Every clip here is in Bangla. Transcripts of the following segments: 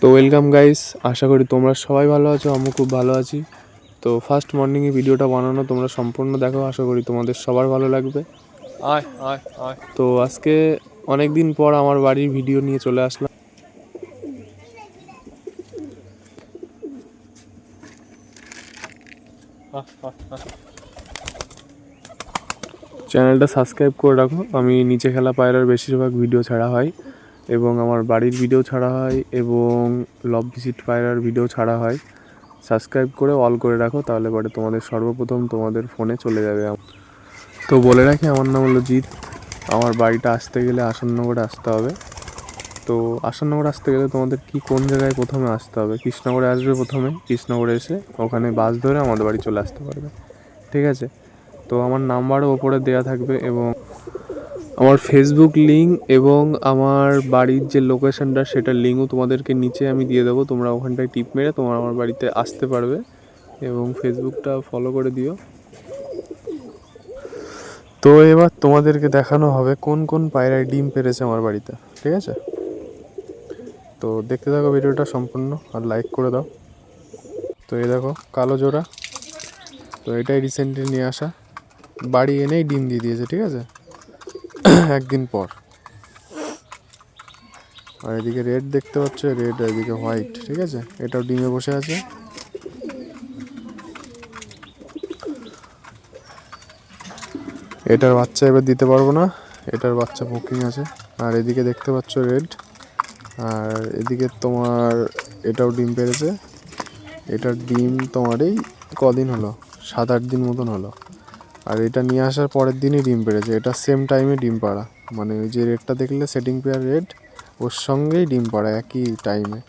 তো ওয়েলকাম গাইস আশা করি তোমরা সবাই ভালো আছো আমি খুব ভালো আছি। তো ফার্স্ট মর্নিংয়ে ভিডিওটা বানানো তোমরা সম্পূর্ণ দেখো আশা করি তোমাদের সবার ভালো লাগবে। আয় আয় আয়। তো আজকে অনেক দিন পর আমার বাড়ির ভিডিও নিয়ে চলে আসলাম। চ্যানেলটা সাবস্ক্রাইব করে রাখো আমি নিচে খেলা পায়রার বেশিরভাগ ভিডিও ছাড়া হয়। এবং আমার বাড়ির ভিডিও ছাড়া হয় এবং লব ভিজিট পায়রার ভিডিও ছাড়া হয়। সাবস্ক্রাইব করে অল করে রাখো, তাহলে পরে তোমাদের সর্বপ্রথম তোমাদের ফোনে চলে যাবে তো বলে রাখি, আমার নাম হলো জিৎ। আমার বাড়িটা আসতে গেলে আসননগরে আসতে হবে। তো আসননগর আসতে গেলে তোমাদের কি, কোন জায়গায় প্রথমে আসতে হবে? কৃষ্ণনগরে আসবে প্রথমে, কৃষ্ণনগরে এসে ওখানে বাস ধরে আমাদের বাড়ি চলে আসতে পারবে। ঠিক আছে? তো আমার নাম্বারও ওপরে দেওয়া থাকবে এবং আমার ফেসবুক লিঙ্ক এবং আমার বাড়ির যে লোকেশনটা সেটার লিঙ্কও তোমাদেরকে নিচে আমি দিয়ে দেবো। তোমরা ওখানটায় টিপ মেরে তোমরা আমার বাড়িতে আসতে পারবে এবং ফেসবুকটা ফলো করে দিও। তো এবার তোমাদেরকে দেখানো হবে কোন কোন পায়রায় ডিম পেরেছে আমার বাড়িতে, ঠিক আছে? তো দেখতে থাকো ভিডিওটা সম্পূর্ণ আর লাইক করে দাও। তো এই দেখো, কালো জোড়া। তো এটাই রিসেন্টলি নিয়ে আসা। বাড়ি এনেই ডিম দিয়ে দিয়েছে, ঠিক আছে? একদিন পর। আর এদিকে রেড দেখতে পাচ্ছ রেড এদিকে হোয়াইট ঠিক আছে? এটাও ডিমে বসে আছে। এটার বাচ্চা এবার দিতে পারব না, এটার বাচ্চা বুকিং আছে। আর এদিকে দেখতে পাচ্ছ রেড আর এদিকে তোমার এটাও ডিম পেরেছে। এটার ডিম তোমার এই কদিন হলো? সাত আট দিন মতন হলো। আর এটা নিয়ে আসার পরের দিনই ডিম পেড়েছে। এটা সেম টাইমে ডিম পাড়া। মানে ওই যে রেটটা দেখলে সেটিং পেয়ার রেট ওর সঙ্গেই ডিম পাড়া, একই টাইমে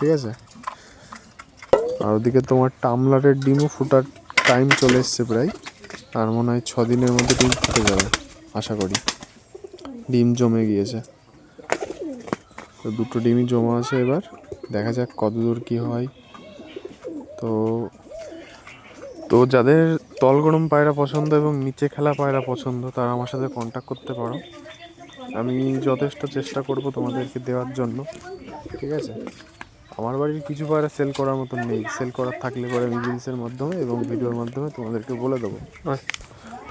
ঠিক আছে? আর ওদিকে তোমার টামলারের ডিমও ফুটার টাইম চলে এসছে প্রায়। আর মনে হয় দিনের মধ্যে ডিম ফুটে যাবে, আশা করি। ডিম জমে গিয়েছে। তো দুটো ডিমই জমা আছে এবার। দেখা যাক কতদূর কী হয়। তো তো যাদের তল গরম পায়রা পছন্দ এবং নিচে খেলা পায়রা পছন্দ, তারা আমার সাথে কন্ট্যাক্ট করতে পারো। আমি যথেষ্ট চেষ্টা করব তোমাদেরকে দেওয়ার জন্য, ঠিক আছে? আমার বাড়ির কিছু পায়রা সেল করার মতন নেই। সেল করার থাকলে পরে আমি রিলসের মাধ্যমে এবং ভিডিওর মাধ্যমে তোমাদেরকে বলে দেবো।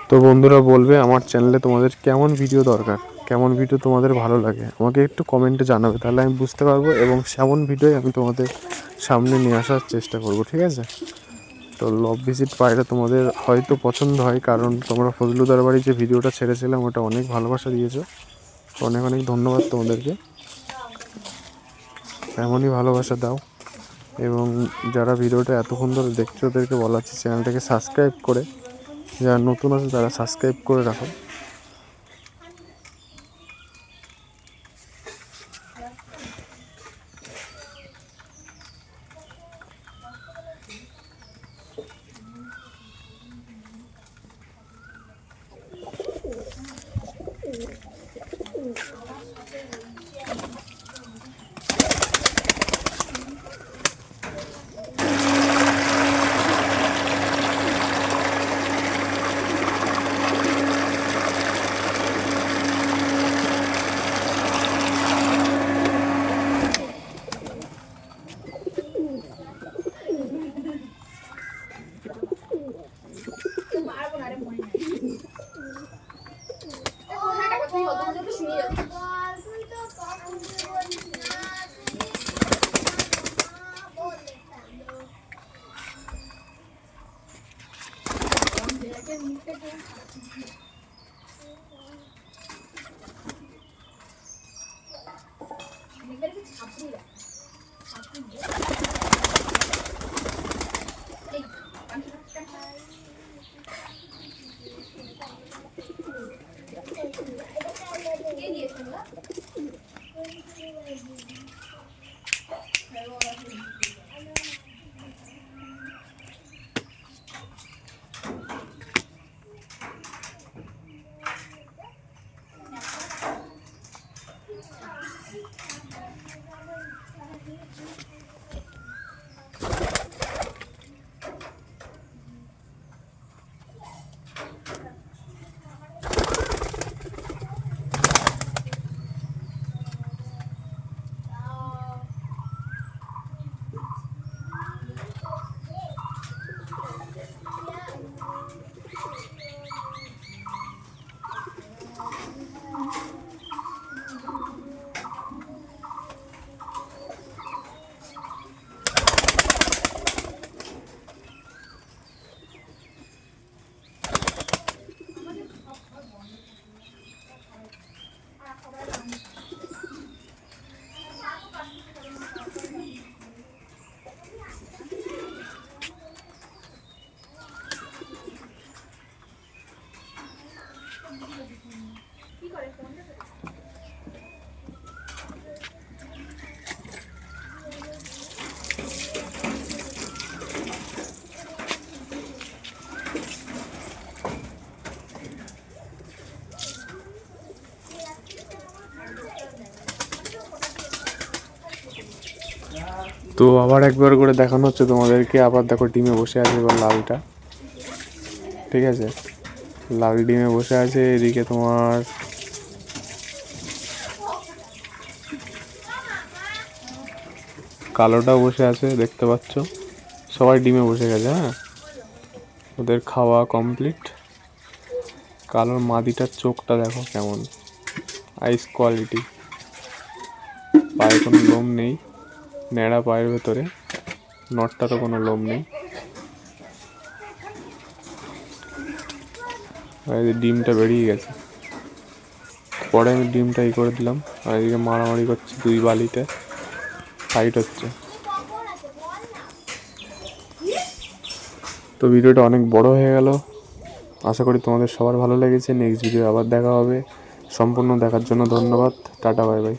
তো বন্ধুরা বলবে, আমার চ্যানেলে তোমাদের কেমন ভিডিও দরকার? কেমন ভিডিও তোমাদের ভালো লাগে? আমাকে একটু কমেন্টে জানাবে, তাহলে আমি বুঝতে পারব এবং সেমন ভিডিওই আমি তোমাদের সামনে নিয়ে আসার চেষ্টা করব, ঠিক আছে? তো লভ ভিজিট পায়রা তোমাদের হয়তো পছন্দ হয়, কারণ তোমরা ফজলুদার বাড়ি যে ভিডিওটা ছেড়েছিলাম, ওটা অনেক ভালোবাসা দিয়েছ। অনেক অনেক ধন্যবাদ তোমাদেরকে। এমনই ভালোবাসা দাও। এবং যারা ভিডিওটা এতক্ষণ ধরে দেখছ, ওদেরকে বলা চ্যানেলটাকে সাবস্ক্রাইব করে। যারা নতুন আছে, তারা সাবস্ক্রাইব করে রাখো। 我东西不行。তো আবার একবার করে দেখানো হচ্ছে তোমাদেরকে। আবার দেখো ডিমে বসে আছে এবার লালটা। ঠিক আছে? লাল ডিমে বসে আছে, এদিকে তোমার কালোটা বসে আছে, দেখতে পাচ্ছ? সবাই ডিমে বসে গেছে হ্যাঁ? ওদের খাওয়া কমপ্লিট। কালোর মাদিটার চোখটা দেখো কেমন। Eyes quality. পায়ে কোনো লোম নেই। ন্যাড়া পায়ের ভেতরে। নটটারও কোনো লোম নেই। আর এই ডিমটা বেরিয়ে গেছে। পরে আমি ডিমটা ই করে দিলাম। আর এদিকে মারামারি করছে দুই বালিতে। ফাইট হচ্ছে। তো ভিডিওটা অনেক বড় হয়ে গেল। আশা করি তোমাদের সবার ভালো লেগেছে। নেক্সট ভিডিও আবার দেখা হবে। সম্পূর্ণ দেখার জন্য ধন্যবাদ। Tata, bye bye.